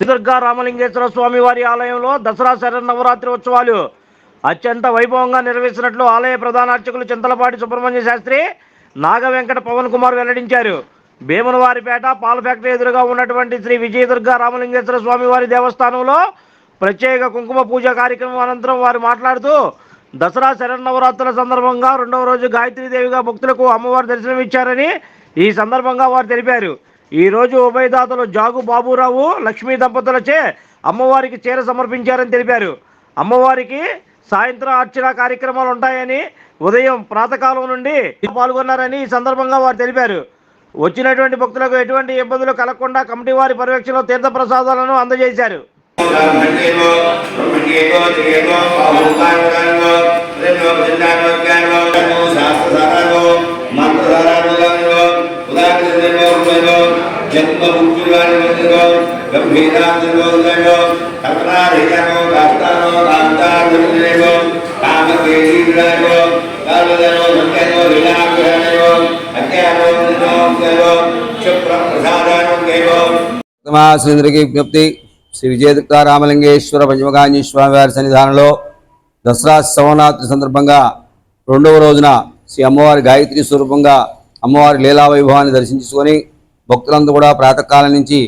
దుర్గా రామలింగేశ్వర స్వామి వారి ఆలయంలో దసరా శరన్నవరాత్రి ఉత్సవాలు అత్యంత వైభవంగా నిర్వహిస్తున్నట్లు ఆలయ ప్రధాన అర్చకులు చింతలపాటి సుబ్రహ్మణ్య శాస్త్రి నాగ వెంకట పవన్ కుమార్ వెల్లడించారు. భీమనవారిపేట పాల ఫ్యాక్టరీ ఎదురుగా ఉన్నటువంటి శ్రీ విజయదుర్గ రామలింగేశ్వర స్వామి వారి దేవస్థానంలో ప్రత్యేక కుంకుమ పూజ కార్యక్రమం అనంతరం వారు మాట్లాడుతూ దసరా శరన్నవరాత్రుల సందర్భంగా రెండవ రోజు గాయత్రీదేవిగా భక్తులకు అమ్మవారు దర్శనమిచ్చారని ఈ సందర్భంగా వారు తెలిపారు. ఈ రోజు ఉభయదాతలు జాగు బాబురావు లక్ష్మీ దంపతులచే అమ్మవారికి చీర సమర్పించారని తెలిపారు. అమ్మవారికి సాయంత్రం అర్చన కార్యక్రమాలు ఉంటాయని ఉదయం ప్రాతకాలం నుండి పాల్గొన్నారని ఈ సందర్భంగా వారు తెలిపారు. వచ్చినటువంటి భక్తులకు ఎటువంటి ఇబ్బందులు కలగకుండా కమిటీ వారి పర్యవేక్షణలో తీర్థ ప్రసాదాలను అందజేశారు. జన్మ ముక్తివానివో గంభీరాంతనో కల్పనారహితనో కాస్తానో కాంతాంతనో కామకేశీగ్రానో కాలదనో సంకేతో లీలాగ్రహణయో అజ్ఞానో నినో క్షుప్రప్రసాదానుగేవో శ్రీంద్రకి విజ్ఞప్తి శ్రీ విజయదుర్గ రామలింగేశ్వర పంచమకాంజీ స్వామివారి సన్నిధానంలో దసరా శవనాత్రి సందర్భంగా రెండవ రోజున శ్రీ అమ్మవారి గాయత్రి స్వరూపంగా అమ్మవారి లీలా వైభవాన్ని దర్శించుకొని భక్తులందరూ కూడా ప్రాతకాలం నుంచి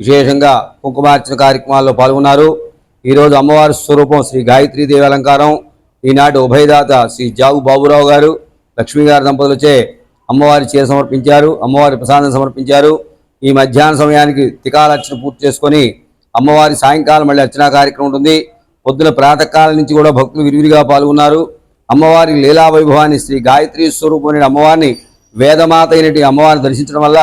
విశేషంగా కుంకుమార్చన కార్యక్రమాల్లో పాల్గొన్నారు. ఈరోజు అమ్మవారి స్వరూపం శ్రీ గాయత్రీ దేవి అలంకారం. ఈనాటి ఉభయదాత శ్రీ జాగు బాబురావు గారు లక్ష్మీ గారి దంపతులచే అమ్మవారి చీర సమర్పించారు అమ్మవారి ప్రసాదం సమర్పించారు. ఈ మధ్యాహ్న సమయానికి తికాలర్చన పూర్తి చేసుకొని అమ్మవారి సాయంకాలం మళ్ళీ అర్చనా కార్యక్రమం ఉంటుంది. పొద్దున ప్రాతకాలం నుంచి కూడా భక్తులు విరివిరిగా పాల్గొన్నారు. అమ్మవారి లీలా వైభవాన్ని శ్రీ గాయత్రి స్వరూపమైన అమ్మవారిని వేదమాత అయినటి అమ్మవారిని దర్శించడం వల్ల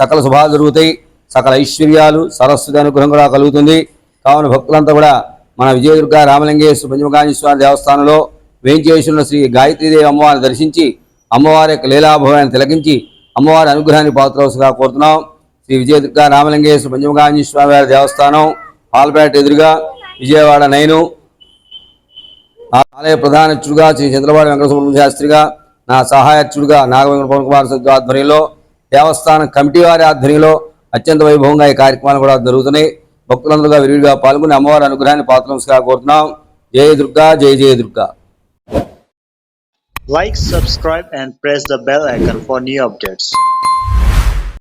సకల శుభాలు జరుగుతాయి. సకల ఐశ్వర్యాలు సరస్వతి అనుగ్రహం కూడా కలుగుతుంది. కావున భక్తులంతా కూడా మన విజయదుర్గ రామలింగేశ్వర పంచమకాంజీ స్వామి దేవస్థానంలో వేంచేసిన శ్రీ గాయత్రీదేవి అమ్మవారిని దర్శించి అమ్మవారి యొక్క లీలాభవాన్ని తిలకించి అమ్మవారి అనుగ్రహాన్ని పాత్రవసగా కోరుతున్నాం. శ్రీ విజయదుర్గ రామలింగేశ్వర పంచమకాంజీ స్వామి వారి దేవస్థానం పాల్పేట ఎదురుగా విజయవాడ నైను. ఆలయ ప్రధాన అర్చుడుగా శ్రీ చంద్రబాబు వెంకటసుబ్రహ్మణ్య శాస్త్రిగా నా సహాయ అర్చుడుగా నాగవేంద్ర పవన్ కుమార్ ఆధ్వర్యంలో దేవస్థానం కమిటీ వారి ఆధ్వర్యంలో అత్యంత వైభవంగా ఈ కార్యక్రమాలు కూడా జరుగుతున్నాయి. భక్తులందరూ విరివిగా పాల్గొని అమ్మవారి అనుగ్రహాన్ని పాత్రంగా కోరుతున్నాం. జయ దుర్గా జయ జయ Durga. Like subscribe and press the bell icon for new updates